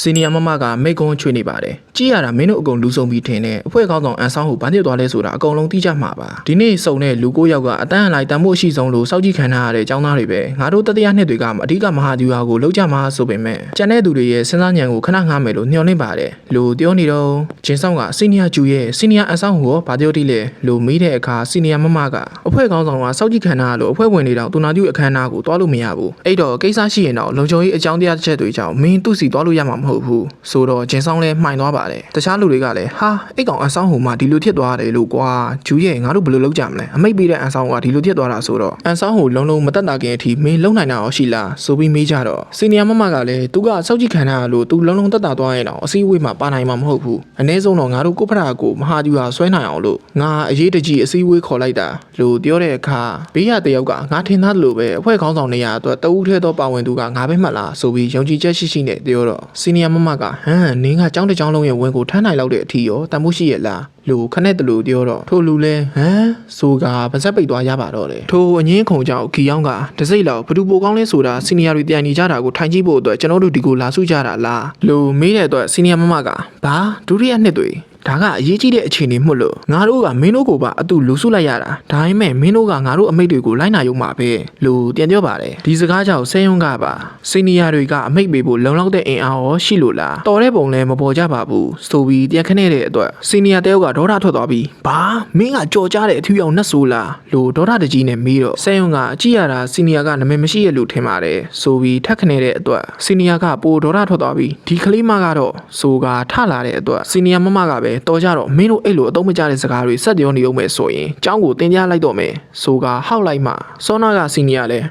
စီနီယာမမကမိတ်ကုန်းချွေနေပါတယ် ကြည့်ရတာမင်းတို့အကုန်လူဆုံးပြီးထင်တယ်အဖွဲ့ကောင်းဆောင်အန်ဆောင်ကိုဘာဖြစ်သွားလဲဆိုတာအကုန်လုံးသိကြမှာပါဒီနေ့စုံတဲ့လူကိုယောက်ကအတန်းအလိုက်တန်ဖို့အရှိဆုံးလို့စောက်ကြည့်ခံထားရတဲ့ចောင်းသားတွေပဲငါတို့တတိယနှစ်တွေကအဓိကမဟာဒီဝါကိုလောက်ကြမှာဆိုပေမဲ့ကျန်တဲ့သူတွေရဲ့စဉ်းစားဉာဏ်ကိုခဏငှားမယ်လို့ညှော်နှိမ့်ပါတယ်လို့ပြောနေတော့ဂျင်းဆောင်ကစီနီယာကျူရဲ့စီနီယာအန်ဆောင်ကိုရောဘာပြောတိလဲလို့မေးတဲ့အခါစီနီယာမမကအဖွဲ့ကောင်းဆောင်ကစောက်ကြည့်ခံထားရလို့အဖွဲ့ဝင်တွေတော့တူနာကျူအခမ်းအနားကိုတွားလို့မရဘူးအဲ့တော့ကိစ္စရှိရင်တော့လုံခြုံရေးအကြောင်းတရားတစ်ချက်တွေကြောင့်မင်းသူ့စီတွားလို့ရမှာမဟုတ်ဘူးဆိုတော့ဂျင်းဆောင်လည်းမှိုင်သွားပါတယ်တခြားလူတွေကလည်းဟာအဲ့ကောင်အန်ဆောင်ဟိုမှဒီလိုဖြစ်သွားတယ်လို့ကွာဂျူရဲ့ငါတို့ဘယ်လိုလုပ်ကြမလဲအမိတ်ပေးတဲ့အန်ဆောင်ကဒီလိုဖြစ်သွားတာဆိုတော့အန်ဆောင်ဟိုလုံးလုံးမတက်တာခင်အထိမင်းလုံနိုင်တာရောရှိလားဆိုပြီးမေးကြတော့စီနီယာမမကလည်းသူကစောက်ကြည့်ခံထားရလို့သူလုံးလုံးတက်တာသွားရင်တော့အစည်းအဝေးမှာပါနိုင်မှာမဟုတ်ဘူးအ ਨੇ ဆုံးတော့ငါတို့ကိုဖရာကိုမဟာကျူဟာဆွဲနိုင်အောင်လို့ငါအရေးတကြီးအစည်းအဝေးခေါ်လိုက်တာလို့ပြောတဲ့အခါဘေးရတယောက်ကငါထင်သားလို့ပဲအဖွဲ့ခေါင်းဆောင်နေရအတွက်တဦးထဲသောပါဝင်သူကငါပဲမှတ်လားဆိုပြီးယုံကြည်ချက်ရှိရှိနဲ့ပြောတော့စီနီယာမမကဟမ်နင်းကကြောင်းတစ်ကြောင်းလုံးရဲ့ဝင်ကိုထမ်းနိုင်လောက်တဲ့အထီရောတန်ဖို့ရှိရဲ့လားလို့ခနဲ့တလူပြောတော့ထိုလူလဲဟမ်ဆိုကဗစက်ပိတ်သွားရပါတော့တယ်ထိုအငင်းခုံကြောင့်ခီယောင်းကတစိမ့်လောက်ဘသူပိုကောင်းလဲဆိုတာစီနီယာတွေပြန်နေကြတာကိုထိုင်ကြည့်ဖို့အတွက်ကျွန်တော်တို့ဒီကိုလာစုကြတာလားလို့မေးတဲ့အတွက်စီနီယာမမကဘာဒုတိယနှစ်တွေ ဒါကအရေးကြီးတဲ့အခြေအနေမှုလို့ငါတို့ကမင်းတို့ကိုပါအတူလူစုလိုက်ရတာဒါပေမဲ့မင်းတို့ကငါတို့အမိတ်တွေကိုလိုက်နာရုံမှာပဲလို့ပြန်ပြောပါတယ်ဒီစကားကြောင့်ဆဲယုံကပါစီနီယာတွေကအမိတ်ပေးဖို့လုံလောက်တဲ့အင်အားရောရှိလို့လားတော်တဲ့ပုံလည်းမပေါ်ကြပါဘူးဆိုပြီးပြန်ခနဲ့တဲ့အတွက်စီနီယာတယောက်ကဒေါသထွက်သွားပြီးဘာမင်းကကြော်ကြတဲ့အထူးအောင်နှက်ဆိုးလားလို့ဒေါသတကြီးနဲ့မေးတော့ဆဲယုံကအကြည့်ရတာစီနီယာကနာမည်မရှိရလို့ထင်ပါတယ်ဆိုပြီးထက်ခနဲ့တဲ့အတွက်စီနီယာကပိုဒေါသထွက်သွားပြီးဒီကလေးမကတော့ဆိုကထလာတဲ့အတွက်စီနီယာမမကပဲတော်ကြတော့မင်းတို့အဲ့လိုအသုံးမကျတဲ့စကားတွေဆက်ပြောနေအောင်မယ်ဆိုရင်ចောင်းကိုတင်ပြလိုက်တော့မယ်ဆိုကဟောက်လိုက်မှစောနာကစီနီယာလည်း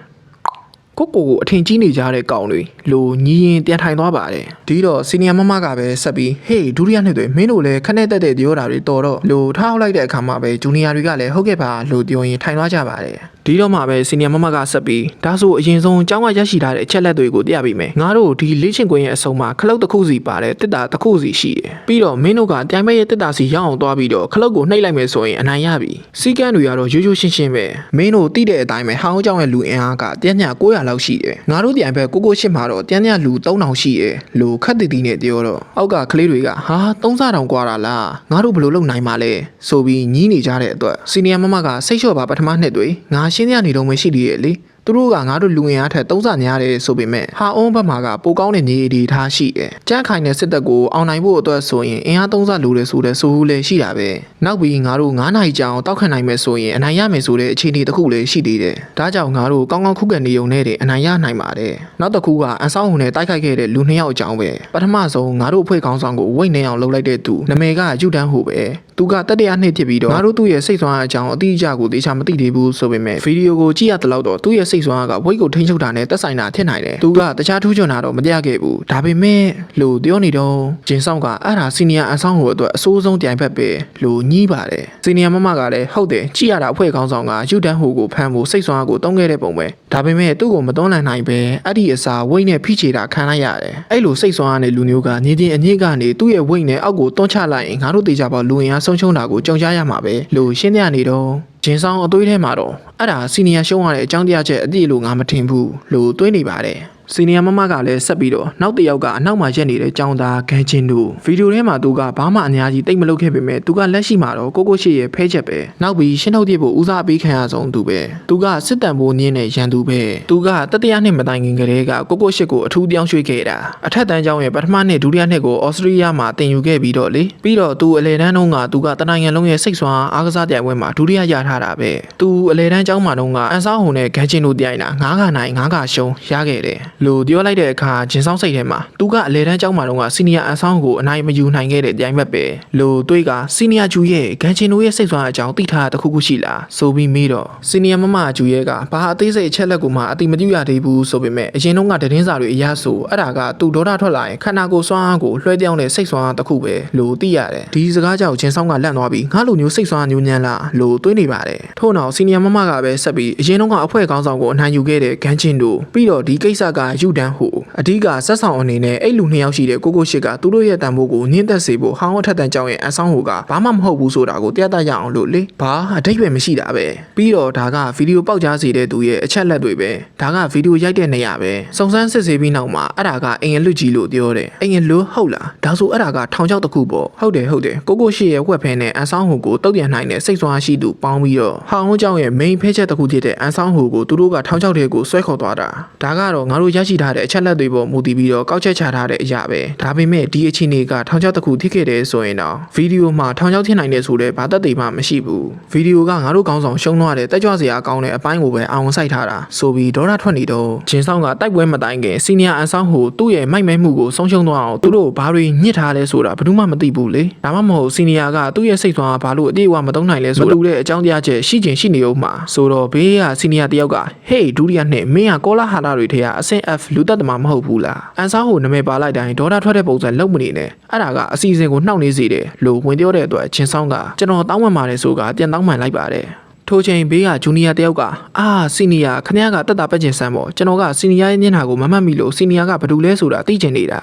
ကိုကိုကိုအထင်ကြီးနေကြတဲ့ကောင်တွေလိုညီရင်ပြန်ထိုင်သွားပါတယ်ဒီတော့စီနီယာမမကပဲဆက်ပြီးဟေးဒုတိယနှစ်တွေမင်းတို့လည်းခနဲ့တက်တဲ့ပြောတာတွေတော်တော့လိုထားအောင်လိုက်တဲ့အခါမှာပဲဂျူနီယာတွေကလည်းဟုတ်ကဲ့ပါလို့ပြောရင်ထိုင်သွားကြပါတယ် ဒီတော့မှပဲစီနီယာမမကဆက်ပြီးဒါဆိုအရင်ဆုံးအကြောင်းကရရှိထားတဲ့အချက်လက်တွေကိုသိရပြီမယ်ငါတို့ဒီလေ့ကျင့်ကွင်းရဲ့အဆုံးမှာခလုတ်တစ်ခုစီပါတယ်တစ်တာတစ်ခုစီရှိတယ်ပြီးတော့မင်းတို့ကတိုင်မဲ့ရဲ့တစ်တာစီရောက်အောင်သွားပြီးတော့ခလုတ်ကိုနှိပ်လိုက်မယ်ဆိုရင်အနိုင်ရပြီစီကန်းတွေကတော့ရိုးရိုးရှင်းရှင်းပဲမင်းတို့သိတဲ့အတိုင်းပဲဟောင်းအကြောင်းရဲ့လူအင်အားကတန်းည900လောက်ရှိတယ်ငါတို့တိုင်ဘက်ကိုကိုရှစ်မှာတော့တန်းညလူ3000ရှိတယ်လို့ခက်တီတီနဲ့ပြောတော့အောက်ကကလေးတွေကဟာ3000တောင်กว่าတာလားငါတို့ဘယ်လိုလုပ်နိုင်မှာလဲဆိုပြီးညီးနေကြတဲ့အတွက်စီနီယာမမကစိတ်လျှော့ပါပထမနှစ်တွေငါ ရှင်းရနေတော့မရှိသေးရဲ့လေသူတို့ကငါတို့လူငင်အားထက်သုံးဆများတယ်ဆိုပေမဲ့ဟာအုံးဘက်မှာကပိုကောင်းတဲ့နေအထားရှိတယ်။ကြမ်းခိုင်တဲ့စစ်တပ်ကိုအောင်နိုင်ဖို့အတွက်ဆိုရင်အင်အားသုံးဆလိုတယ်ဆိုတဲ့ဆိုဟူလည်းရှိတာပဲ။နောက်ပြီးငါတို့9နိုင်ကြာအောင်တောက်ခံနိုင်မယ်ဆိုရင်အနိုင်ရမယ်ဆိုတဲ့အခြေအနေတစ်ခုလည်းရှိသေးတယ်။ဒါကြောင့်ငါတို့ကောင်းကောင်းခုခံနေုံနဲ့တည်းအနိုင်ရနိုင်ပါတယ်။နောက်တစ်ခုကအန်ဆောင်ဟွန်နဲ့တိုက်ခိုက်ခဲ့တဲ့လူနှစ်ယောက်အကြောင်းပဲ။ပထမဆုံးငါတို့အဖွဲ့ခေါင်းဆောင်ကိုဝိတ်နေအောင်လှုပ်လိုက်တဲ့သူနမေကယူတန်းဟိုပဲ။ သူကတတိယနှစ်ဖြစ်ပြီးတော့ငါတို့သူ့ရဲ့စိတ်ဆွမ်းအားအကြောင်းအတိအကျကိုသေချာမသိသေးဘူးဆိုပေမဲ့ဗီဒီယိုကိုကြည့်ရတဲ့လောက်တော့သူ့ရဲ့စိတ်ဆွမ်းအားကဝိတ်ကိုထိန်းချုပ်တာနဲ့သက်ဆိုင်တာဖြစ်နိုင်တယ်။သူကတခြားထူးချွန်တာတော့မတရားခဲ့ဘူး။ဒါပေမဲ့လို့ပြောနေတော့ဂျင်ဆောင်ကအဲ့ဒါစီနီယာအန်ဆောင်ဟိုအတွက်အဆိုးဆုံးတိုင်ဖက်ပဲလို့ညှိပါတယ်။စီနီယာမမကလည်းဟုတ်တယ်ကြည့်ရတာအဖွဲ့ခေါင်းဆောင်ကယူတန်းဟိုကိုဖမ်းဖို့စိတ်ဆွမ်းအားကိုတုံးခဲ့တဲ့ပုံပဲ။ဒါပေမဲ့သူ့ကိုမတွန်းလှန်နိုင်ပဲအဲ့ဒီအစာဝိတ်နဲ့ဖိချေတာခံလိုက်ရတယ်။အဲ့လိုစိတ်ဆွမ်းအားနဲ့လူမျိုးကညီချင်းအညစ်ကနေသူ့ရဲ့ဝိတ်နဲ့အောက်ကိုတွန်းချလိုက်ရင်ငါတို့တေချာပေါလူရင်အားဆုံးရှုံးတာကိုကြုံကြရမှာပဲလို့ရှင်းပြနေတော့ဂျင်းဆောင်အသွေးထဲမှာတော့အဲ့ဒါစီနီယာရှုံးရတဲ့အကြောင်းတရားချက်အတိလို့ငါမထင်ဘူးလို့တွေးနေပါတယ် စီနီယာမမကလည်းဆက်ပြီးတော့နောက်တစ်ယောက်ကအနောက်မှာရက်နေတဲ့ចောင်းသားဂန်ချင်းတို့ဗီဒီယိုထဲမှာသူကဘာမှအများကြီးတိတ်မလုပ်ခဲ့ပေမဲ့သူကလက်ရှိမှာတော့ကိုကိုရှိရဲ့ဖဲချက်ပဲနောက်ပြီးရှင်းထုတ်ပြဖို့ဦးစားပေးခံရဆုံးသူပဲသူကစစ်တံပိုးနင်းတဲ့ရန်သူပဲသူကတတိယနှစ်မတိုင်ခင်ကတည်းကကိုကိုရှိကိုအထူးပြောင်းရွှေ့ခဲ့တာအထက်တန်းကျောင်းရဲ့ပထမနှစ်ဒုတိယနှစ်ကိုဩစတြေးလျမှာတင်ယူခဲ့ပြီးတော့လေပြီးတော့သူအလဲတန်းတုန်းကသူကတနိုင်ငံလုံးရဲ့စိတ်ဆွမ်းအားကစားပြိုင်ပွဲမှာဒုတိယရထားတာပဲသူအလဲတန်းကျောင်းမှာတုန်းကအန်ဆောင်းဟုန်နဲ့ဂန်ချင်းတို့ပြိုင်တာငါးခါနိုင်ငါးခါရှုံးရခဲ့တယ်လို့ပြောလိုက်တဲ့အခါဂျင်းဆောင်စိတ်ထဲမှာသူကအလဲတန်းကျောင်းမှာတုန်းကစီနီယာအန်ဆောင်းကိုအနိုင်မယူနိုင်ခဲ့တဲ့ပြိုင်ဘက်ပဲလို့တွေးကစီနီယာဂျူရဲ့ဂန်ချင်းတို့ရဲ့စိတ်ဆွမ်းအကြောင်းသိထားတာတစ်ခုခုရှိလားဆိုပြီးမေးတော့စီနီယာမမဂျူရဲ့ကဘာအသေးစိတ်အချက်လက်ကိုမှအတိမပြုရသေးဘူးဆိုပေမဲ့အရင်တုန်းကသတင်းစာတွေအရဆိုအဲ့ဒါကသူဒေါသထွက်လာရင်ခန္ဓာကိုယ်စွမ်းအားကိုလွှဲပြောင်းတဲ့စိတ်စွမ်းအားတစ်ခုပဲလို့သိရတယ်ဒီစကားကြောင့်ဂျင်းဆောင်ကလန့်သွားပြီးငါလိုမျိုးစိတ်စွမ်းအားညဉ့်ညမ်းလားလို့တွေးနေပါတယ်ထို့နောက်စီနီယာမမကပဲဆက်ပြီးအရင်တုန်းကအဖွဲ့ခေါင်းဆောင်ကိုအနိုင်ယူခဲ့တဲ့ဂန်ချင်းတို့ပြီးတော့ဒီကိစ္စကယူတန်းဟူအဓိကဆက်ဆောင်အနေနဲ့အဲ့လူနှစ်ယောက်ရှိတဲ့ကိုကိုရှစ်ကသူတို့ရဲ့တန်ဖိုးကိုညှင်းသက်စေဖို့ဟောင်းအထက်တန်ကြောင့်ရဲ့အဆောင်ဟူကဘာမှမဟုတ်ဘူးဆိုတာကိုတရားတရအောင်လို့လေဘာအတိတ်ပဲမရှိတာပဲပြီးတော့ဒါကဗီဒီယိုပေါက်ကြားစေတဲ့သူရဲ့အချက်လက်တွေပဲဒါကဗီဒီယိုရိုက်တဲ့နေရာပဲစုံစမ်းစစ်ဆေးပြီးနောက်မှာအဲ့ဒါကအင်ရလွတ်ကြီးလို့ပြောတယ်အင်ရလွတ်ဟုတ်လားဒါဆိုအဲ့ဒါကထောင်ချောက်တစ်ခုပေါ့ဟုတ်တယ်ဟုတ်တယ်ကိုကိုရှစ်ရဲ့ဝက်ဖဲနဲ့အဆောင်ဟူကိုတုတ်ပြန်နိုင်တဲ့စိတ်ဆွမ်းရှိသူပေါင်းပြီးတော့ဟောင်းကြောင့်ရဲ့ main ဖဲချက်တစ်ခုဖြစ်တဲ့အဆောင်ဟူကိုသူတို့ကထောင်ချောက်တဲ့ကိုဆွဲခေါ်သွားတာဒါကတော့ငါတို့ရရှိထားတဲ့အချက်လက်တွေပေါ်မူတည်ပြီးတော့ကောက်ချက်ချထားတဲ့အရာပဲဒါပေမဲ့ဒီအခြေအနေကထောင်ချောက်တစ်ခုဖြစ်ခဲ့တယ်ဆိုရင်တော့ဗီဒီယိုမှာထောင်ချောက်ဖြစ်နိုင်တယ်ဆိုတဲ့ဘာသက်သေမှမရှိဘူးဗီဒီယိုကငါတို့ကောင်းဆောင်ရှုံးသွားတဲ့တက်ကြွစရာကောင်းတဲ့အပိုင်းကိုပဲအောင်စိုက်ထားတာဆိုပြီးဒေါ်လာထွက်နေတော့ဂျင်းဆောင်ကတိုက်ပွဲမတိုင်ခင်စီနီယာအန်ဆောင်ဟူသူ့ရဲ့မိုက်မဲမှုကိုဆုံးရှုံးသွားအောင်သူတို့ဘာတွေညှစ်ထားလဲဆိုတာဘယ်သူမှမသိဘူးလေဒါမှမဟုတ်စီနီယာကသူ့ရဲ့စိတ်ဆွမ်းကဘာလို့အတိအဝမသုံးနိုင်လဲဆိုတော့မတူတဲ့အကြောင်းတရားချက်ရှိချင်ရှိနေဦးမှာဆိုတော့ဘေးကစီနီယာတယောက်ကဟေးဒုတိယနှစ်မင်းကကောလာဟာလာတွေထဲကအဆင့် F လူသက်တမမဟုတ်ဘူးလားအန်ဆောင်ဟူနာမည်ပါလိုက်တိုင်းဒေါ်လာထွက်တဲ့ပုံစံလုံးမနေနဲ့အဲ့ဒါကအစီအစဉ်ကိုနှောင့်နှေးစေတယ်လို့ဝင်ပြောတဲ့အတွက်ချင်းဆောင်ကကျွန်တော်တောင်းပန်ပါတယ်ဆိုကပြန်တောင်းပန်လိုက်ပါတယ်ထိုချိန်ဘေးကဂျူနီယာတယောက်ကအာစီနီယာခမရကတက်တာပက်ကျင်ဆန်းပေါ့ကျွန်တော်ကစီနီယာရဲ့မျက်နှာကိုမမှတ်မိလို့စီနီယာကဘာလို့လဲဆိုတာသိချင်နေတာ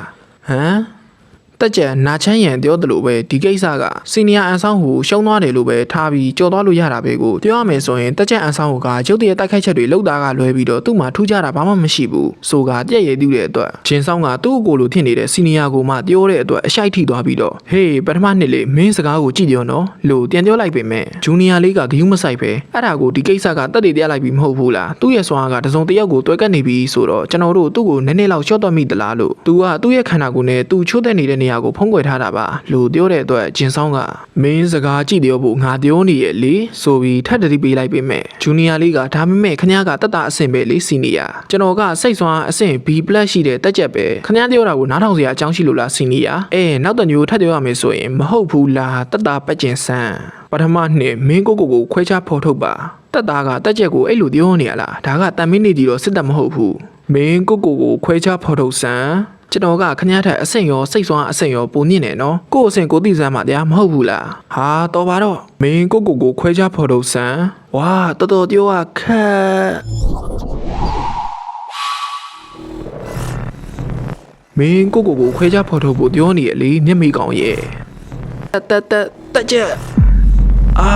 ဟမ် တက်ကြံနာချမ်းရန်ပြောတယ်လို့ပဲဒီကိစ္စကစီနီယာအန်ဆောင်ဟူရှုံးသွားတယ်လို့ပဲထားပြီးကြော်သွားလို့ရတာပဲကိုပြောရမယ်ဆိုရင်တက်ကြံအန်ဆောင်ဟူကရုပ်တရက်တိုက်ခိုက်ချက်တွေလောက်တာကလွဲပြီးတော့သူ့မှာထူးခြားတာဘာမှမရှိဘူးဆိုကပြက်ရည်တူးတဲ့အတွက်ဂျင်းဆောင်ကသူ့အကိုလိုဖြစ်နေတဲ့စီနီယာကိုမှပြောတဲ့အတွက်အရှိုက်ထိသွားပြီးတော့ဟေးပထမနှစ်လေးမင်းစကားကိုကြည့်ပြောနော်လို့ပြန်ပြောလိုက်ပေမဲ့ဂျူနီယာလေးကဂယုမဆိုင်ပဲအဲ့ဒါကိုဒီကိစ္စကတက်တည်တရားလိုက်ပြီးမဟုတ်ဘူးလားသူ့ရဲ့စွမ်းအားကတစုံတစ်ယောက်ကိုတွဲကပ်နေပြီဆိုတော့ကျွန်တော်တို့သူ့ကိုနည်းနည်းလောက်ရှော့တော့မိသလားလို့သူကသူ့ရဲ့ခန္ဓာကိုယ်နဲ့သူချိုးတဲ့နေတဲ့နေရာကိုဖုံးကွယ်ထားတာပါလို့ပြောတဲ့အတွက်ဂျင်ဆောင်ကမင်းစကားကြည့်ပြောဖို့ငါပြောနေရဲ့လေဆိုပြီးထပ်တတိပေးလိုက်ပေမဲ့ဂျူနီယာလေးကဒါပေမဲ့ခမားကတက်တာအဆင်ပဲလေစီနီယာကျွန်တော်ကစိတ်ဆွမ်းအဆင့် B+ ရှိတဲ့တက်ချက်ပဲခမားပြောတာကိုနားထောင်စရာအကြောင်းရှိလို့လားစီနီယာအဲနောက်တမျိုးထပ်ပြောရမယ်ဆိုရင်မဟုတ်ဘူးလားတက်တာပတ်ကျင်ဆန်းပထမနှစ်မင်းကိုကိုကိုခွဲခြားဖော်ထုတ်ပါတက်တာကတက်ချက်ကိုအဲ့လိုပြောနေရလားဒါကတန်မင်းနေကြီးတော့စစ်တပ်မဟုတ်ဘူးမင်းကိုကိုကိုခွဲခြားဖော်ထုတ်ဆန်း ကျွန်တော်ကခမားထက်အဆင့်ရောစိတ်ဆွမ်းအဆင့်ရောပုံညစ်နေနော်ကို့အဆင့်ကိုသိစမ်းပါတရားမဟုတ်ဘူးလားဟာတော်ပါတော့မင်းကိုကိုကိုခွဲခြားဖော်ထုတ်ဆန်းဝါတော်တော်ပြောရခက်မင်းကိုကိုကိုခွဲခြားဖော်ထုတ်ဖို့ပြောနေရလေမျက်မိကောင်ရဲ့တက်တက်တက်တက်ချက်အာ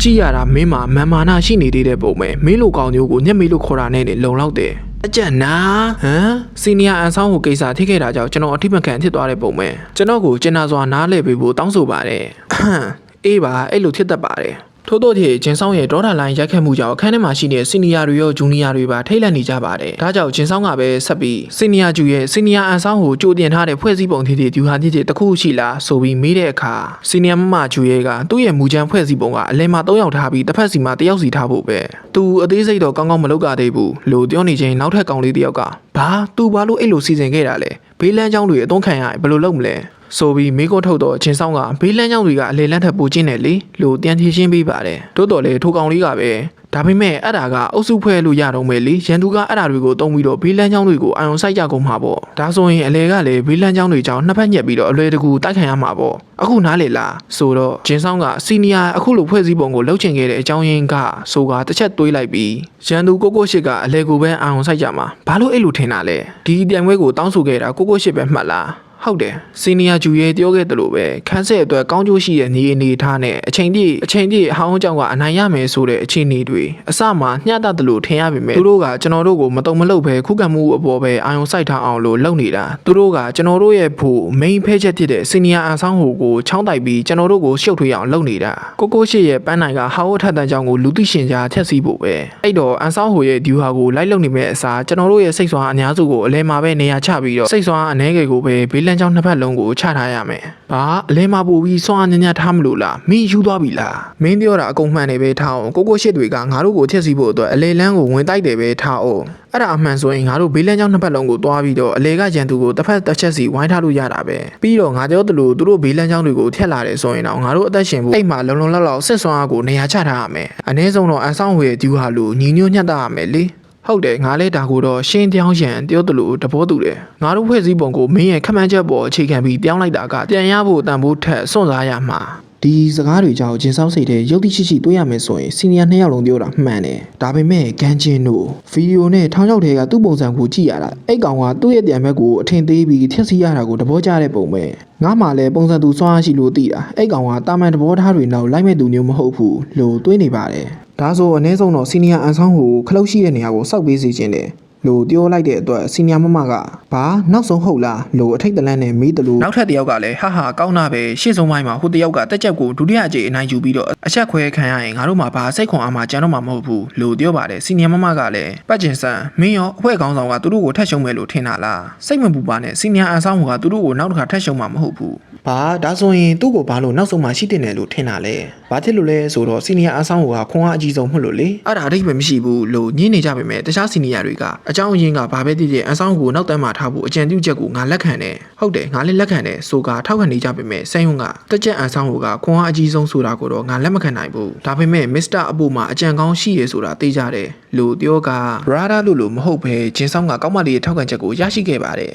ကြည့်ရတာမင်းမှာမန်မာနာရှိနေသေးတဲ့ပုံပဲမင်းလိုကောင်မျိုးကိုညက်မေးလို့ခေါ်တာနဲ့နေလုံလောက်တယ် အကျက်နာဟမ်စီနီယာအန်ဆောင်ကိုကိစ္စထိခဲ့တာကြောင့်ကျွန်တော်အထိမခံဖြစ်သွားတဲ့ပုံပဲကျွန်တော်ကိုကျင်နာစွာနားလဲပေးဖို့တောင်းဆိုပါတယ်အဟမ်အေးပါအဲ့လိုဖြစ်တတ်ပါတယ် ထို့တော့ဒီဂျင်ဆောင်ရဲ့ဒေါ်လာလိုင်းရိုက်ခတ်မှုကြောင့်အခန်းထဲမှာရှိတဲ့စီနီယာတွေရောဂျူနီယာတွေပါထိတ်လန့်နေကြပါတယ်။ဒါကြောင့်ဂျင်ဆောင်ကပဲဆက်ပြီးစီနီယာဂျူရဲ့စီနီယာအန်ဆောင်ကိုကြိုတင်ထားတဲ့ဖွဲ့စည်းပုံ thiết thiết ဒူဟာ thiết thiết တစ်ခုရှိလားဆိုပြီးမေးတဲ့အခါစီနီယာမမဂျူရဲ့ကသူ့ရဲ့မူချမ်းဖွဲ့စည်းပုံကအလဲမှာ၃ယောက်ထားပြီးတစ်ဖက်စီမှာတစ်ယောက်စီထားဖို့ပဲ။သူအသေးစိတ်တော့ကောင်းကောင်းမလုပ်ကြသေးဘူးလို့ပြောနေချင်းနောက်ထပ်ကောင်လေးတစ်ယောက်ကဘာသူဘာလို့အဲ့လိုစီစဉ်ခဲ့တာလဲ။ဘေးလန်းချောင်းတွေအသုံးခံရရင်ဘယ်လိုလုပ်မလဲ။ ဆိုပြီးမိကိုထုတ်တော့ချင်းဆောင်ကဘေးလန်းကြောင်းတွေကအလေလန့်ထက်ပိုကျင်းတယ်လေလို့တန်ဖြေရှင်းပေးပါတယ်တိုးတော်လေထိုကောင်လေးကပဲဒါပေမဲ့အဲ့ဒါကအုပ်စုဖွဲ့လို့ရတော့မယ်လေရန်သူကအဲ့ဒါတွေကိုတုံးပြီးတော့ဘေးလန်းကြောင်းတွေကိုအာရုံစိုက်ကြကုန်မှာပေါ့ဒါဆိုရင်အလေကလည်းဘေးလန်းကြောင်းတွေကြောင့်နှစ်ဖက်ညက်ပြီးတော့အလွယ်တကူတိုက်ခံရမှာပေါ့အခုနားလေလားဆိုတော့ဂျင်းဆောင်ကစီနီယာအခုလိုဖွဲ့စည်းပုံကိုလှုပ်ချင်ခဲ့တဲ့အကြောင်းရင်းကဆိုကတစ်ချက်တွေးလိုက်ပြီးရန်သူကိုကိုရှစ်ကအလေကိုပဲအာရုံစိုက်ကြမှာဘာလို့အဲ့လိုထင်တာလဲဒီပြိုင်ပွဲကိုတောင်းဆိုခဲ့တာကိုကိုရှစ်ပဲမှတ်လား ဟုတ်တယ်စီနီယာဂျူရဲပြောခဲ့တယ်လို့ပဲခန်းဆက်အတွက်ကောင်းကျိုးရှိတဲ့နေအနေထားနဲ့အချိန်ပြည့်အချိန်ပြည့်ဟောင်းကြောင့်ကအနိုင်ရမယ်ဆိုတဲ့အခြေအနေတွေအစမှမျှတတယ်လို့ထင်ရပေမဲ့သူတို့ကကျွန်တော်တို့ကိုမတုံမလှုပ်ပဲခုခံမှုအပေါ်ပဲအာရုံစိုက်ထားအောင်လို့လုပ်နေတာသူတို့ကကျွန်တော်တို့ရဲ့ဖို့ main ဖဲချက်ဖြစ်တဲ့စီနီယာအန်ဆောင်ဟိုကိုချောင်းတိုက်ပြီးကျွန်တော်တို့ကိုရှုပ်ထွေးအောင်လုပ်နေတာကိုကိုရှိရဲ့ပန်းနိုင်ကဟာဝတ်ထက်တန်ကြောင့်ကိုလူသိရှင်ကြားထက်စီဖို့ပဲအဲ့တော့အန်ဆောင်ဟိုရဲ့ဒီဟာကိုလိုက်လုပ်နေမဲ့အစားကျွန်တော်တို့ရဲ့စိတ်ဆွမ်းအများစုကိုအလဲမှာပဲနေရာချပြီးတော့စိတ်ဆွမ်းအနှဲငယ်ကိုပဲဘေးလန်းကြောင်းနှစ်ဖက်လုံးကိုချထားရမယ်။ဘာအလဲမှာပို့ပြီးစွမ်းညံ့ညံ့ထားမလို့လား။မင်းယူသွားပြီလား။မင်းပြောတာအကုန်မှန်နေပဲထားအောင်ကိုကိုရှစ်တွေကငါတို့ကိုထက်စီဖို့အတွက်အလဲလန်းကိုဝင်တိုက်တယ်ပဲထားအောင်။အဲ့ဒါအမှန်ဆိုရင်ငါတို့ဘေးလန်းကြောင်းနှစ်ဖက်လုံးကိုတွားပြီးတော့အလဲကရန်သူကိုတစ်ဖက်တစ်ချက်စီဝိုင်းထားလို့ရတာပဲ။ပြီးတော့ငါပြောသလိုသူတို့ဘေးလန်းကြောင်းတွေကိုထက်လာတယ်ဆိုရင်တော့ငါတို့အသက်ရှင်ဖို့အိမ်မှာလုံလုံလောက်လောက်စစ်စွမ်းအားကိုနေရာချထားရမယ်။အနည်းဆုံးတော့အန်ဆောင်ဝေဒီဟာလို့ညီညွတ်ညှက်တာရမယ်လေ။ ဟုတ်တယ်ငါလည်းဒါကိုတော့ရှင်းတောင်းရန်ပြောသလိုတဘောတူတယ်ငါတို့ဖွဲ့စည်းပုံကိုမင်းရဲ့ခက်မှန်းချက်ပေါ်အခြေခံပြီးတောင်းလိုက်တာကပြန်ရဖို့တန်ဖိုးထက်စွန့်စားရမှာဒီစကားတွေကြောင့်ဂျင်ဆောင်စိတ်တဲ့ရုပ်တိရှိရှိတွေးရမယ်ဆိုရင်စီနီယာနှစ်ယောက်လုံးပြောတာမှန်တယ်ဒါပေမဲ့ဂန်ဂျင်တို့ဗီဒီယိုနဲ့ထောင်ချောက်တွေကသူ့ပုံစံကိုကြည့်ရတာအဲ့ကောင်ကသူ့ရဲ့ပြန်ဘက်ကိုအထင်သေးပြီးထက်စီရတာကိုသဘောကျတဲ့ပုံပဲငါမှလည်းပုံစံသူစွမ်းအားရှိလို့သိတာအဲ့ကောင်ကတာမန်သဘောထားတွေနောက်လိုက်မဲ့သူမျိုးမဟုတ်ဘူးလို့တွေးနေပါတယ် ဒါဆိုအနည်းဆုံးတော့စီနီယာအန်ဆောင်ကိုခလုတ်ရှိတဲ့နေရာကိုစောက်ပေးစီခြင်းတယ်လို့ပြောလိုက်တဲ့အတွက်စီနီယာမမကဘာနောက်ဆုံးဟုတ်လားလို့အထိတ်တလန့်နဲ့မေးတယ်လို့နောက်ထပ်တစ်ယောက်ကလည်းဟာဟာကောင်းတာပဲရှေ့ဆုံးပိုင်းမှာဟိုတစ်ယောက်ကတက်ချက်ကိုဒုတိယအကြိမ်အနိုင်ယူပြီးတော့အချက်ခွဲခံရရင်ငါတို့မှာဘာစိတ်ခွန်အားမှကြမ်းတော့မှာမဟုတ်ဘူးလို့ပြောပါတယ်စီနီယာမမကလည်းပတ်ကျင်ဆန်မင်းရောအဖွဲ့ကောင်းဆောင်ကသူတို့ကိုထတ်ရှုံမယ်လို့ထင်တာလားစိတ်မပူပါနဲ့စီနီယာအန်ဆောင်ကသူတို့ကိုနောက်တစ်ခါထတ်ရှုံမှာမဟုတ်ဘူး ဘာဒါဆိုရင်သူ့ကိုဘာလို့နောက်ဆုံးမှရှိတင်တယ်လို့ထင်တာလဲဘာဖြစ်လို့လဲဆိုတော့စီနီယာအဆောင်ကခွန်အားအကြီးဆုံးမဟုတ်လို့လေအဲ့ဒါအဓိပ္ပာယ်မရှိဘူးလို့ညင်းနေကြပါမယ်တခြားစီနီယာတွေကအကြောင်းအရင်းကဘာပဲဖြစ်ဖြစ်အန်ဆောင်ကိုနောက်တန်းမှာထားဖို့အကြံပြုချက်ကိုငါလက်ခံတယ်ဟုတ်တယ်ငါလည်းလက်ခံတယ်ဆိုကထောက်ခံနေကြပါမယ်ဆန်ယုံကတက်ချက်အန်ဆောင်ကခွန်အားအကြီးဆုံးဆိုတာကိုတော့ငါလက်မခံနိုင်ဘူးဒါပေမဲ့မစ္စတာအပူမှာအကြံကောင်းရှိရဆိုတာသိကြတယ်လို့ပြောကဘရာဒါလို့လို့မဟုတ်ပဲဂျင်းဆောင်ကကောက်မလေးရဲ့ထောက်ခံချက်ကိုရရှိခဲ့ပါတယ်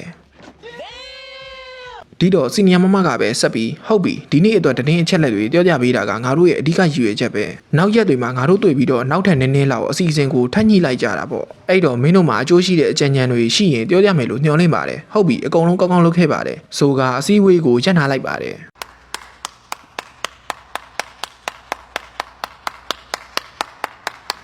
ဒီတော့စီနီယာမမကပဲဆက်ပြီးဟုတ်ပြီဒီနေ့အတွက်တည်င်းအချက်လက်တွေပြောပြပေးတာကငါတို့ရဲ့အဓိကရည်ရွယ်ချက်ပဲနောက်ရက်တွေမှာငါတို့တွေ့ပြီးတော့နောက်ထပ်နည်းနည်းလောက်အစီအစဉ်ကိုထပ်ညှိလိုက်ကြတာပေါ့အဲ့တော့မင်းတို့မှာအကျိုးရှိတဲ့အကြံဉာဏ်တွေရှိရင်ပြောပြမယ်လို့ညွှန်လင့်ပါတယ်ဟုတ်ပြီအကုန်လုံးကောင်းကောင်းလုပ်ခဲ့ပါတယ်ဆိုကအစည်းအဝေးကိုရပ်နာလိုက်ပါတယ်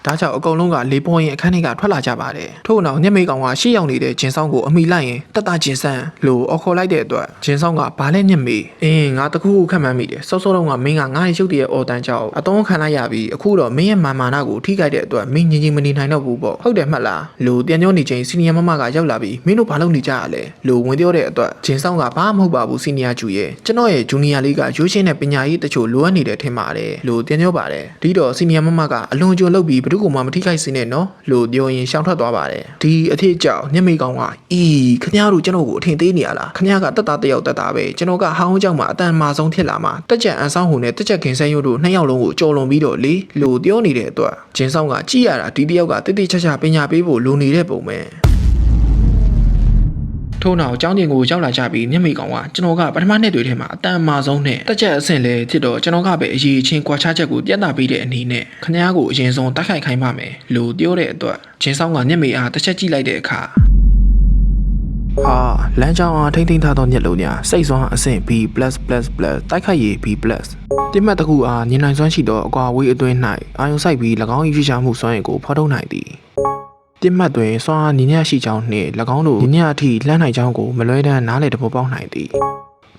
ဒါကြောင့်အကုန်လုံးကလေပေါ်ရင်အခန်းထဲကထွက်လာကြပါတယ်ထို့နောက်ညက်မေကောင်ကရှေ့ရောက်နေတဲ့ဂျင်းဆောင်ကိုအမိလိုက်ရင်တက်တာဂျင်းဆန်းလို့အော်ခေါ်လိုက်တဲ့အတွက်ဂျင်းဆောင်ကဘာလဲညက်မေအင်းငါတခုခုခတ်မှန်းမိတယ်စောစောတော့ကမင်းကငါ့ရဲ့ရုပ်တရက်အော်တန်ကြောင့်အတုံးခံလိုက်ရပြီးအခုတော့မင်းရဲ့မာမာနာကိုထိခိုက်တဲ့အတွက်မင်းငြင်းငြင်းမနေနိုင်တော့ဘူးပေါ့ဟုတ်တယ်မှတ်လားလို့ပြန်ပြောနေချိန်စီနီယာမမကရောက်လာပြီးမင်းတို့ဘာလုပ်နေကြရလဲလို့ဝင်ပြောတဲ့အတွက်ဂျင်းဆောင်ကဘာမှမဟုတ်ပါဘူးစီနီယာကျူရဲ့ကျွန်တော်ရဲ့ဂျူနီယာလေးကရိုးရှင်းတဲ့ပညာရေးတချို့လိုအပ်နေတယ်ထင်ပါတယ်လို့ပြန်ပြောပါတယ်ဒီတော့စီနီယာမမကအလွန်ကြုံလုပ်ပြီးဘယ်သူကမှမထိခိုက်စေနဲ့နော်လို့ပြောရင်ရှောင်ထွက်သွားပါတယ်ဒီအထစ်ကြောင့်ညမိကောင်ကအီးခင်ဗျားတို့ကျွန်တော်ကိုအထင်သေးနေရလားခင်ဗျားကတက်တာတယောက်တက်တာပဲကျွန်တော်ကဟောင်းကြောင့်မှအတန်မာဆုံးဖြစ်လာမှတက်ချက်အန်ဆောင်ဟိုနဲ့တက်ချက်ခင်ဆန်းရုပ်တို့နှစ်ယောက်လုံးကိုကြော်လွန်ပြီးတော့လေလို့ပြောနေတဲ့အတွက်ဂျင်းဆောင်ကကြည့်ရတာဒီတယောက်ကတိတိကျကျပညာပေးဖို့လိုနေတဲ့ပုံပဲ ထို့နောက်အကြောင်းတင်ကိုရောက်လာကြပြီးမျက်မိကောင်ကကျွန်တော်ကပထမနှစ်တွေထဲမှာအတန်မာဆုံးနဲ့တက်ချက်အဆင့်လဲဖြစ်တော့ကျွန်တော်ကပဲအရေးချင်းကွာခြားချက်ကိုပြတ်တာပေးတဲ့အနေနဲ့ခဏကိုအရင်ဆုံးတိုက်ခိုက်ခိုင်းပါမယ်လို့ပြောတဲ့အတွက်ချင်းဆောင်ကမျက်မိအားတစ်ချက်ကြည့်လိုက်တဲ့အခါဟာလမ်းကြောင်းအားထိမ့်ထိမ့်ထားသောညက်လုံးညာစိတ်စွမ်းအဆင့် B+ တိုက်ခိုက်ရေး B+ တိမှတ်တစ်ခုအားညင်နိုင်စွမ်းရှိသောအကွာအဝေးအတွင်း၌အာယုံဆိုင်ပြီး၎င်း၏ရွေးချယ်မှုစွမ်းရည်ကိုဖော်ထုတ်နိုင်သည် တိမှတ်တွင်စွမ်းအားညီမျှရှိကြောင်းနှင့်၎င်းတို့ညီမျှအထိလှမ်းနိုင်ကြောင်းကိုမလွဲတမ်းနားလည်တဘောပေါက်နိုင်သည်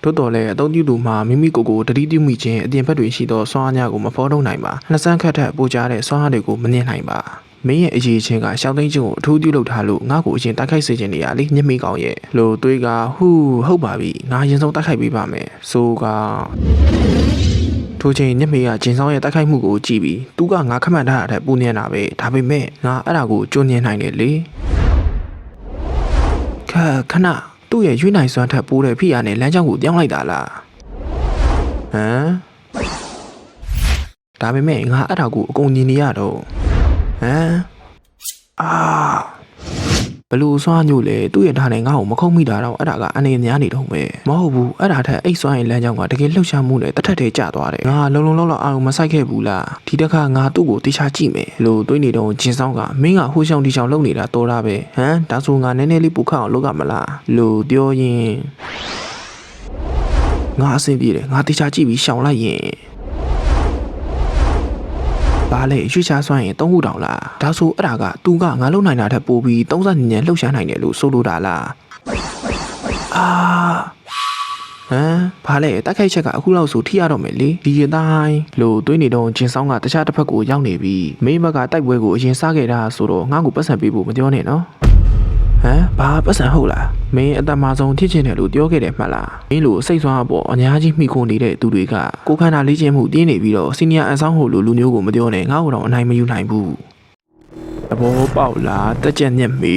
ထို့တော်လည်းအသုံးပြုသူမှာမိမိကိုယ်ကိုတတိပြုမိခြင်းအပြင်ဘက်တွေရှိသောစွမ်းအားများကိုမဖော်ထုတ်နိုင်ပါနှစ်ဆန်းခတ်ထက်ပိုကြတဲ့စွမ်းအားတွေကိုမမြင်နိုင်ပါမင်းရဲ့အရေးချင်းကရှောင်းသိန်းချင်းကိုအထူးပြုလုပ်ထားလို့ငါ့ကိုအရင်တိုက်ခိုက်စေခြင်းနေရလေညှက်မိကောင်းရဲ့လို့တွေးကဟူးဟုတ်ပါပြီငါရင်ဆုံးတိုက်ခိုက်ပေးပါမယ်ဆိုက ထိုချိန်ညက်မေကဂျင်ဆောင်ရဲ့တိုက်ခိုက်မှုကိုကြည့်ပြီးသူကငါခမှန်ထားတာတဲ့ပူညံတာပဲဒါပေမဲ့ငါအဲ့ဒါကိုကြိုးညင်နိုင်တယ်လေခခဏသူ့ရဲ့ရွေးနိုင်စွမ်းထက်ပိုးတဲ့ဖိအားနဲ့လမ်းကြောင်းကိုပြောင်းလိုက်တာလားဟမ်ဒါပေမဲ့ငါအဲ့ဒါကိုအကုန်ညင်နေရတော့ဟမ်အာ ဘလူးစွားညို့လေသူ့ရဲ့ဓာတ်နဲ့ငါ့ကိုမခုံမိတာတော့အဲ့ဒါကအနေများနေတော့ပဲမဟုတ်ဘူးအဲ့ဒါထက်အိတ်စွားရဲ့လမ်းကြောင်းကတကယ်လှုပ်ရှားမှုနဲ့တစ်ထက်တည်းကျသွားတယ်ငါလုံလုံလောက်လောက်အောင်မဆိုင်ခဲ့ဘူးလားဒီတစ်ခါငါသူ့ကိုတေချာကြည့်မယ်လို့တွေးနေတော့ဂျင်းဆောင်ကမင်းကဟိုးရှောင်းဒီရှောင်းလုပ်နေတာတော်တာပဲဟမ်ဒါဆိုငါနည်းနည်းလေးပူခတ်အောင်လုပ်ရမလားလို့ပြောရင်ငါအဆင်ပြေတယ်ငါတေချာကြည့်ပြီးရှောင်လိုက်ရင် ဘာလဲရွှေချားစွမ်းရင်သုံးခုတောင်လားဒါဆိုအဲ့ဒါကသူကငါလုံနိုင်တာထက်ပိုပြီးသုံးဆညံလှုပ်ရှားနိုင်တယ်လို့ဆိုလိုတာလားအာဟမ်ဘာလဲတိုက်ခိုက်ချက်ကအခုလောက်ဆိုထိရတော့မယ်လေဒီရတိုင်းလို့တွေးနေတော့ဂျင်ဆောင်ကတခြားတစ်ဖက်ကိုရောက်နေပြီးမိမကတိုက်ပွဲကိုအရင်စားခဲ့တာဆိုတော့ငါ့ကိုပတ်စံပေးဖို့မပြောနဲ့နော် ဟမ်ဘာပတ်စံဟုတ်လားမင်းအတမဆုံးဖြစ်ချင်တယ်လို့ပြောခဲ့တယ်မှတ်လားမင်းလိုစိတ်ဆွမ်းအပေါ်အများကြီးမိခိုနေတဲ့သူတွေကကိုခန္ဓာလေးချင်းမှုတင်းနေပြီးတော့စီနီယာအန်ဆောင်ဟိုလိုလူမျိုးကိုမပြောနဲ့ငါ့ကိုတော့အနိုင်မယူနိုင်ဘူးသဘောပေါက်လားတက်ကြက်ညက်မေ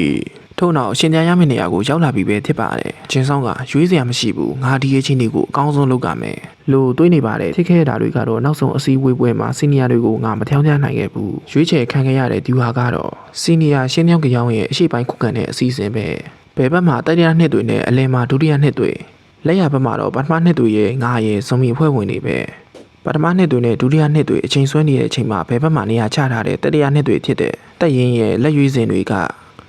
ထို့နောက်ရှင်ပြန်ရမယ့်နေရာကိုရောက်လာပြီပဲဖြစ်ပါတယ်။ချင်းဆောင်ကရွေးစရာမရှိဘူး။ငါဒီရဲ့ချင်းတွေကိုအကောင်းဆုံးလုပ်ကြမယ်။လို့တွေးနေပါတယ်။ဖြစ်ခဲ့တာတွေကတော့နောက်ဆုံးအစည်းအဝေးပွဲမှာစီနီယာတွေကိုငါမထောင်ပြနိုင်ခဲ့ဘူး။ရွေးချယ်ခံခဲ့ရတဲ့ဒီဟာကတော့စီနီယာရှင်းမြောင်းကြောင်ရဲ့အရှိပိုင်းခုခံတဲ့အစည်းအဝေးပဲ။ဘယ်ဘက်မှာတတိယနှစ်တွေနဲ့အလယ်မှာဒုတိယနှစ်တွေလက်ရဘက်မှာတော့ပထမနှစ်တွေရဲ့ငါရဲ့စုံမီအဖွဲ့ဝင်တွေပဲ။ဒပထမနှစ်တွေနဲ့ဒုတိယနှစ်တွေအချိန်ဆွဲနေတဲ့အချိန်မှာဘယ်ဘက်မှနေရာချထားတဲ့တတိယနှစ်တွေဖြစ်တဲ့တက်ရင်ရဲ့လက်ရွေးစင်တွေက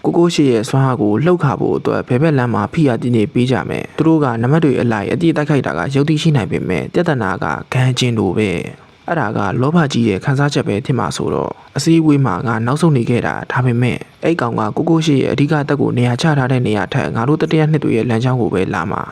ကိုကိုရှိရဲ့ဆွမ်းအားကိုလှုပ်ခါဖို့အတွက်ဘယ်ဘက်လမ်းမှာဖိအားတင်းနေပေးကြမယ်သူတို့ကနံပါတ်တွေအလိုက်အတိအတိုက်ခိုက်တာကရုပ်တိရှိနိုင်ပေမဲ့ပြဿနာကဂန်းချင်းလိုပဲအဲ့ဒါကလောဘကြီးရဲ့ခန်းစားချက်ပဲဖြစ်မှာဆိုတော့အစည်းအဝေးမှာငါနောက်ဆုံးနေခဲ့တာဒါပေမဲ့အဲ့ကောင်ကကိုကိုရှိရဲ့အဓိကတက်ကိုနေရာချထားတဲ့နေရာထက်ငါတို့တတိယနှစ်တွေရဲ့လမ်းကြောင်းကိုပဲလာမှာ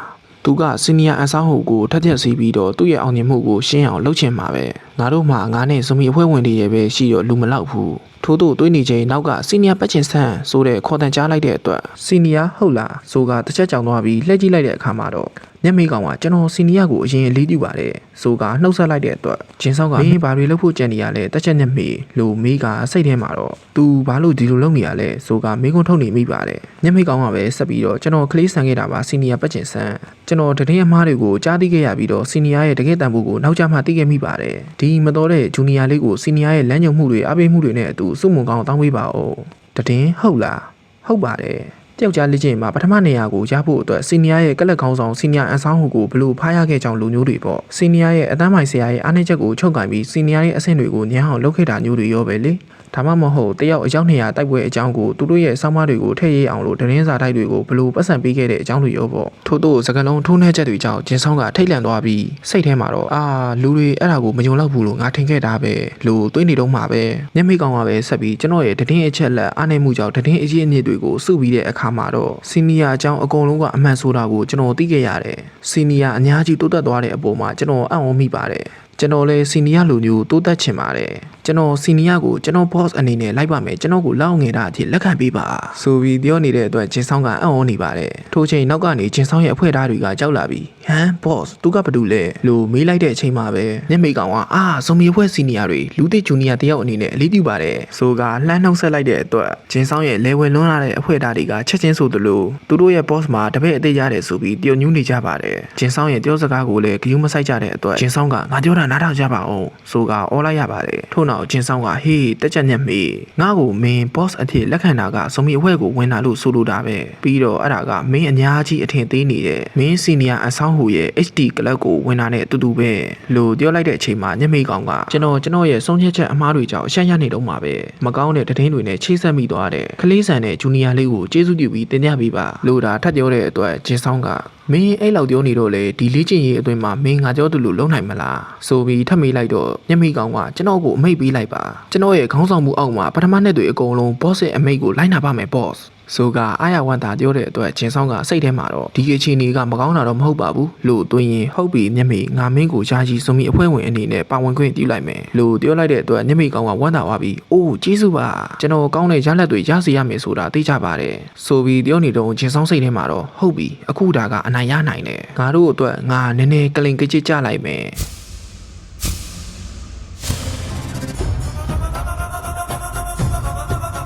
သူကစီနီယာအစားဟုတ်ကိုထက်ထက်စီးပြီးတော့သူ့ရဲ့အောင်မြင်မှုကိုရှင်းအောင်လုပ်ချင်မှာပဲငါတို့မှငါနဲ့ဇမီအဖွဲ့ဝင်တွေရဲ့ပဲရှိတော့လူမလောက်ဘူး ထို့သို့တွေးနေချိန်နောက်ကစီနီယာပတ်ချင်ဆန်းဆိုတဲ့ခေါ်တန်ကြားလိုက်တဲ့အတွက်စီနီယာဟုတ်လားဆိုကတစ်ချက်ကြောင်သွားပြီးလှည့်ကြည့်လိုက်တဲ့အခါမှာတော့ညမေကောင်ကကျွန်တော်စီနီယာကိုအရင်အလေးပြုပါတယ်ဆိုကနှုတ်ဆက်လိုက်တဲ့အတွက်ဂျင်းဆောင်ကမင်းဘာတွေလုပ်ဖို့ကြံနေရလဲတက်ချက်ညက်မေလို့မေးကစိတ်ထဲမှာတော့ तू ဘာလို့ဒီလိုလုပ်နေရလဲ ဆိုကမေးခွန်းထုတ်နေမိပါတယ်ညမေကောင်ကပဲဆက်ပြီးတော့ကျွန်တော်ကလေးဆန်ခဲ့တာပါစီနီယာပတ်ချင်ဆန်းကျွန်တော်တရင်အမားတွေကိုကြားသိခဲ့ရပြီးတော့စီနီယာရဲ့တကယ်တန်ဖို့ကိုနောက်ကျမှသိခဲ့မိပါတယ်ဒီမတော်တဲ့ဂျူနီယာလေးကိုစီနီယာရဲ့လမ်းညွှန်မှုတွေအပေးမှုတွေနဲ့အတူစုမုံကောင်းတောင်းပေးပါဦးတည်င်းဟုတ်လားဟုတ်ပါတယ် တယောက်ကြားလေ့ကျင့်မှာပထမနေရာကိုရဖို့အတွက်စီနီယာရဲ့ကလပ်ခေါင်းဆောင်စီနီယာအန်ဆောင်ဟူကိုဘလို့ဖားရခဲ့ကြောင်းလူမျိုးတွေပေါ့စီနီယာရဲ့အတန်းမိုင်ဆရာရဲ့အားနည်းချက်ကိုချုပ်ကင်ပြီးစီနီယာရဲ့အဆင့်တွေကိုညှအောင်လုပ်ခဲ့တာမျိုးတွေရောပဲလေ ဒါမှမဟုတ်တယောက်အယောက်200တိုက်ပွဲအကြောင်းကိုသူတို့ရဲ့ဆောင်းပါးတွေကိုထည့်ရေးအောင်လို့ဒရင်းစာတိုက်တွေကိုဘလို့ပတ်စံပေးခဲ့တဲ့အကြောင်းတွေရောပေါ့ထို့သို့စကလုံးထိုးနှဲချက်တွေကြောင့်ဂျင်းဆောင်ကထိတ်လန့်သွားပြီးစိတ်ထဲမှာတော့အာလူတွေအဲ့ဒါကိုမယုံတော့ဘူးလို့ငါထင်ခဲ့တာပဲလို့တွေးနေတော့မှပဲမျက်မိကောင်ကပဲဆက်ပြီးကျွန်တော်ရဲ့ဒရင်းအချက်လက်အားနည်းမှုကြောင့်ဒရင်းအရေးအမြစ်တွေကိုစုပြီးတဲ့အခါမှာတော့စီနီယာအကြောင်းအကုန်လုံးကအမှန်ဆိုတာကိုကျွန်တော်သိခဲ့ရတယ်စီနီယာအများကြီးတိုးတက်သွားတဲ့အပေါ်မှာကျွန်တော်အံ့ဩမိပါတယ်ကျွန်တော်လည်းစီနီယာလူမျိုးတိုးတက်ချင်ပါတယ်ကျွန်တော်စီနီယာကိုကျွန်တော် boss အနေနဲ့လိုက်ပါမယ်ကျွန်တော်ကိုလောက်ငယ်တာအဖြစ်လက်ခံပေးပါဆိုပြီးပြောနေတဲ့အတွက်ဂျင်းဆောင်ကအံ့ဩနေပါတယ်ထို့ချိန်နောက်ကနေဂျင်းဆောင်ရဲ့အဖွဲ့သားတွေကကြောက်လာပြီး ဟမ် boss သူကဘာတူလဲလို့မေးလိုက်တဲ့အချိန်မှာပဲမျက်မိကောင်ကအာဇွန်မီအဖွဲ့စီနီယာတွေလူသစ်ဂျူနီယာတယောက်အနေနဲ့အလေးပြုပါတယ်ဆိုကလှမ်းနှောက်ဆက်လိုက်တဲ့အတွက်ဂျင်းဆောင်ရဲ့လေဝင်လွန်းလာတဲ့အဖွဲ့သားတွေကချက်ချင်းဆိုသလိုသူတို့ရဲ့ boss မှာတပည့်အသေးရတယ်ဆိုပြီးတယောညူးနေကြပါတယ်ဂျင်းဆောင်ရဲ့ပြောစကားကိုလည်းဂယုမဆိုင်ကြတဲ့အတွက်ဂျင်းဆောင်ကငါပြောတာနားထောင်ကြပါအောင်ဆိုကအော်လိုက်ရပါတယ်ထို့နောက်ဂျင်းဆောင်ကဟေးတက်ချက်ညက်မေငါ့ကိုမင်း boss အဖြစ်လက်ခံတာကဇုံမီအဖွဲကိုဝင်လာလို့ဆိုလိုတာပဲပြီးတော့အဲ့ဒါကမင်းအများကြီးအထင်သေးနေတဲ့မင်းစီနီယာအဆောင်ဟူရဲ့ HD ကလပ်ကိုဝင်လာတဲ့အတူတူပဲလို့ပြောလိုက်တဲ့အချိန်မှာညမေကောင်ကကျွန်တော်ကျွန်တော်ရဲ့ဆုံးဖြတ်ချက်အမှားတွေကြောင့်အရှက်ရနေတော့မှာပဲမကောင်းတဲ့တည်င်းတွေနဲ့ချိတ်ဆက်မိသွားတဲ့ကလေးဆန်တဲ့ဂျူနီယာလေးကိုကျေးဇူးပြုပြီးတင်ပြပေးပါလို့ဒါထပ်ပြောတဲ့အတွက်ဂျင်းဆောင်ကမင်းအဲ့လောက်ပြောနေတော့လေဒီလေ့ကျင့်ရေးအတွင်းမှာမင်းငါပြောသူလို့လုံနိုင်မလားဆိုပြီးထပ်မေးလိုက်တော့မျက်မိကောင်ကကျွန်တော်ကိုအမိတ်ပေးလိုက်ပါကျွန်တော်ရဲ့ခေါင်းဆောင်မှုအောက်မှာပထမနှစ်တွေအကုန်လုံး boss ရဲ့အမိတ်ကိုလိုက်နာပါမယ် boss ဆိုကအာရဝန်တာပြောတဲ့အတွက်ဂျင်းဆောင်ကစိတ်ထဲမှာတော့ဒီအခြေအနေကမကောင်းတာတော့မဟုတ်ပါဘူးလို့တွင်ရင်ဟုတ်ပြီမျက်မိငါမင်းကိုယာကြီးစုံမီအဖွဲ့ဝင်အနေနဲ့ပါဝင်ခွင့်ပြုလိုက်မယ်လို့ပြောလိုက်တဲ့အတွက်မျက်မိကောင်ကဝမ်းသာသွားပြီးအိုးကျေးဇူးပါကျွန်တော်ကောင်းတဲ့ရလက်တွေရစီရမယ်ဆိုတာသိကြပါတယ်ဆိုပြီးပြောနေတော့ဂျင်းဆောင်စိတ်ထဲမှာတော့ဟုတ်ပြီအခုဒါကအနိုင်ရနိုင်တယ်ငါတို့အတွက်ငါနည်းနည်းကလိန်ကကြစ်ကြလိုက်မယ်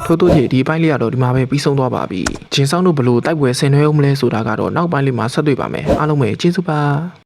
ထို့သောရေဒီအပိုင်းလေးကတော့ဒီမှာပဲပြီးဆုံးသွားပါပြီ။ဂျင်းဆောင်တို့ဘလို့တိုက်ပွဲဆင်နွှဲအောင်မလဲဆိုတာကတော့နောက်ပိုင်းလေးမှာဆက်တွေ့ပါမယ်။အားလုံးပဲကျေးဇူးပါ။